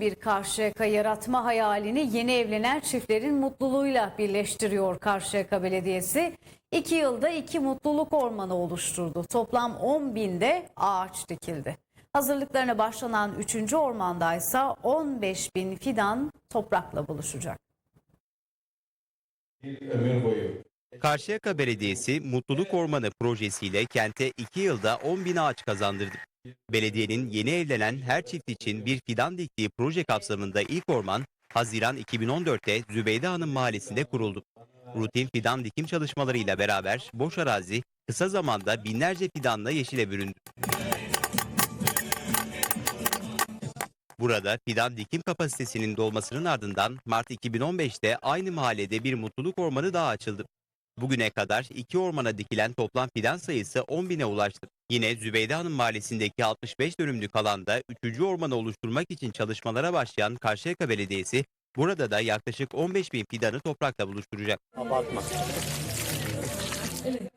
Bir Karşıyaka yaratma hayalini yeni evlenen çiftlerin mutluluğuyla birleştiriyor Karşıyaka Belediyesi. İki yılda iki mutluluk ormanı oluşturdu. Toplam 10 binde ağaç dikildi. Hazırlıklarına başlanan 3. ormanda ise 15 bin fidan toprakla buluşacak. bir ömür boyu. Karşıyaka Belediyesi Mutluluk Ormanı projesiyle kente 2 yılda 10 bin ağaç kazandırdı. Belediyenin yeni evlenen her çift için bir fidan diktiği proje kapsamında ilk orman, Haziran 2014'te Zübeyde Hanım Mahallesi'nde kuruldu. Rutin fidan dikim çalışmalarıyla beraber boş arazi kısa zamanda binlerce fidanla yeşile büründü. Burada fidan dikim kapasitesinin dolmasının ardından Mart 2015'te aynı mahallede bir mutluluk ormanı daha açıldı. Bugüne kadar iki ormana dikilen toplam fidan sayısı 10 bine ulaştı. Yine Zübeyde Hanım Mahallesi'ndeki 65 dönümlük alanda 3. ormanı oluşturmak için çalışmalara başlayan Karşıyaka Belediyesi burada da yaklaşık 15 bin fidanı toprakla buluşturacak. Abartma. Evet.